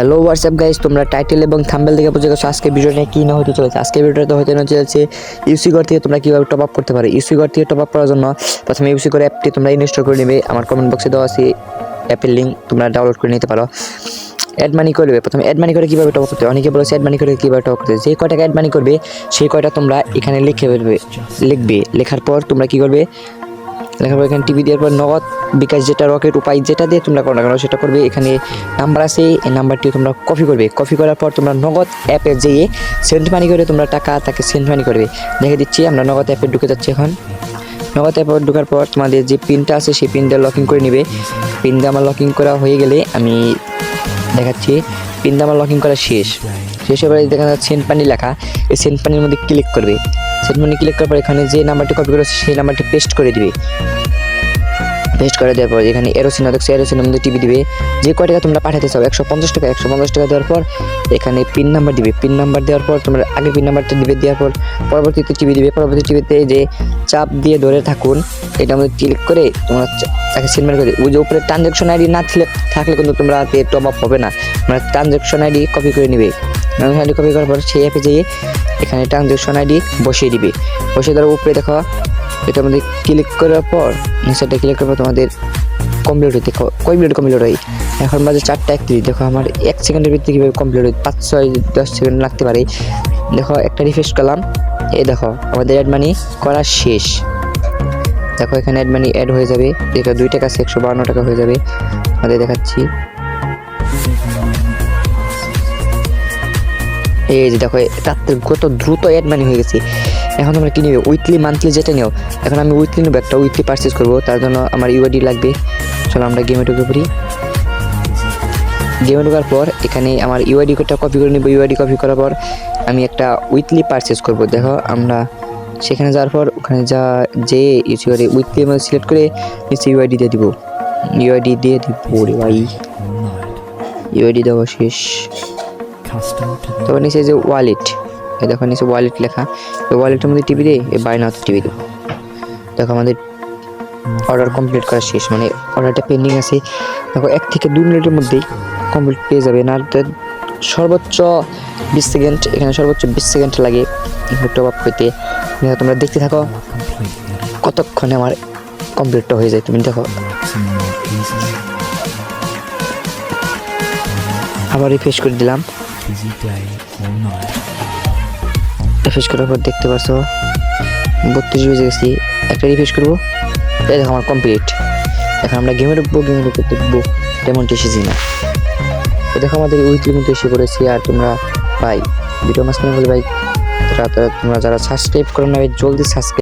Hello WhatsApp guys তোমরা title এবং thumbnail দেখে বুঝে গেছো আজকে ভিডিও নিয়ে কী না হতে চলেছে। আজকে ভিডিওটা হতে না চলেছে ইউসি ঘর থেকে তোমরা কীভাবে টপ আপ করতে পারো? ইউসি ঘর থেকে টপ আপ করার জন্য প্রথমে ইউসি করে অ্যাপটি তোমরা ইনস্টল করে নেবে। আমার কমেন্ট বক্সে দেওয়া আছে অ্যাপের লিঙ্ক তোমরা ডাউনলোড করে নিতে পারো। অ্যাড মানি করবে প্রথমে অ্যাড মানি করে কীভাবে টপ করতে অনেকে বলেছে অ্যাড মানি করে কীভাবে টপ করতে যে কয়টা অ্যাড মানি করবে, সেই কয়টা তোমরা এখানে লিখে লিখবে। লেখার পর তোমরা কী করবে? লেখার এখানে টিভি দেওয়ার পর নগদ বিকাশ যেটা রকেট উপায় যেটা দিয়ে তোমরা করো না কেন সেটা করবে। এখানে নাম্বার আছে, এই নাম্বারটি তোমরা কপি করবে। কপি করার পর তোমরা নগদ অ্যাপে যেয়ে সেন্ট মানি করে তোমরা টাকা তাকে সেন্ট মানি করবে। দেখে দিচ্ছি, আমরা নগদ অ্যাপে ঢুকে যাচ্ছি এখন। নগদ অ্যাপে ঢোকার পর তোমাদের যে পিনটা আছে, সেই পিন দিয়ে লকিং করে নেবে। দিয়ে আমার লকিং করা হয়ে গেলে আমি দেখাচ্ছি পিন দিয়ে আমার লকিং করা শেষ। শেষ হয়ে দেখা যাচ্ছে সেন্ট পানি লেখা। এই সেন্ট পানির মধ্যে ক্লিক করবে। পানি ক্লিক করার পর এখানে যে নাম্বারটি কপি করেছে, সেই নাম্বারটি পেস্ট করে দিবে। পেস্ট করে দেওয়ার পর এখানে এরোসিনা দেখছ এরোসিনার মধ্যে টিভি দিবে। যে কয় টাকা তোমরা পাঠাতে চাও, একশো পঞ্চাশ টাকা, একশো পঞ্চাশ টাকা দেওয়ার পর এখানে পিন নাম্বার দিবে। পিন নাম্বার দেওয়ার পর তোমরা আগে পিন নাম্বারটা দিবে, দেওয়ার পর পরবর্তীতে টিভি দিবে। পরবর্তী টিভিতে যে চাপ দিয়ে ধরে থাকুন এটা মধ্যে ক্লিক করে তোমরা তাকে সিলমেন্ট করে ওই যে উপরে ট্রানজ্যাকশন আইডি না থাকলে থাকলে কিন্তু তোমরা টপ আপ হবে না। মানে ট্রানজ্যাকশন আইডি কপি করে নিবে। ট্রানজ্যাকশন আইডি কপি করার পর সেই অ্যাপে যেয়ে এখানে ট্রানজ্যাকশন আইডি বসিয়ে দিবে। বসিয়ে দেওয়ার উপরে দেখো, এটা আমাদের ক্লিক করার পর নিচেটা ক্লিক করার পর তোমাদের কমপ্লিট হইতে কয় মিনিট কমপ্লিট হয়। এখন বাজে চারটা একত্রিশ। দেখো আমার এক সেকেন্ডের ভিতরে কীভাবে কমপ্লিট হয়? পাঁচ, ছয়, দশ সেকেন্ড লাগতে পারে। দেখো, একটা রিফ্রেশ করলাম। এই দেখো, আমাদের অ্যাড মানি করা শেষ। দেখো, এখানে অ্যাড মানি অ্যাড হয়ে যাবে। যেটা দুই টাকা, একশো বান্ন টাকা হয়ে যাবে। আমাদের দেখাচ্ছি। এই যে দেখো তাতে কত দ্রুত অ্যাড মানি হয়ে গেছে। এখন তোমরা কি নেবে? উইকলি মান্থলি যেটা নিও, এখন আমি উইকলি নেব একটা উইকলি পারচেস করব, তার জন্য আমার ইউআইডি লাগবে। চলো আমরা গেমে ঢুকে পড়ি। গেমে ঢোকার পর এখানে আমার ইউআইডি কোডটা কপি করে নেব। ইউআইডি কপি করার পর আমি একটা উইকলি পারচেস করব। দেখো, আমরা সেখানে যাওয়ার পর ওখানে যা, যে ইউজ করে উইকলি আমরা সিলেক্ট করে নিচে ইউআইডি দিয়ে দিব। ইউআইডি দিয়ে দিব ওরে ভাই। ইউআইডি দেওয়া শেষ। তারপর নিচে যে ওয়ালেট এই দেখো নিচে ওয়ালেট লেখা, এই ওয়ালেটের মধ্যে টিভি দিয়ে এই বাই নাও টিভি দেবো। দেখো আমাদের অর্ডার কমপ্লিট করা শেষ মানে অর্ডারটা পেন্ডিং আছে। দেখো এক থেকে দুই মিনিটের মধ্যেই কমপ্লিট পেয়ে যাবে, না সর্বোচ্চ বিশ সেকেন্ড এখানে সর্বোচ্চ বিশ সেকেন্ড লাগে টপ আপ দেখো তোমরা দেখতে থাকো, কতক্ষণে আমার কমপ্লিটটা হয়ে যায়, তুমি দেখো. আবার রিফ্রেশ করে দিলাম। রিফ্রেশ করার পর দেখতে পাচ্ছ বত্রিশ বেজে গেছি, একটা রিফ্রেশ করব। এই দেখো আমার কমপ্লিট এখন আমরা গেমে ঢুকবো গেমে ঢুকে দেখব তেমনটি এসেছি না দেখো আমাদের উইকলি কিন্তু এসে পড়েছি আর তোমরা ভাই ভিডিও মাঝখানে বলে ভাই তোমরা যারা সাবস্ক্রাইব করো না জলদি সাবস্ক্রাইব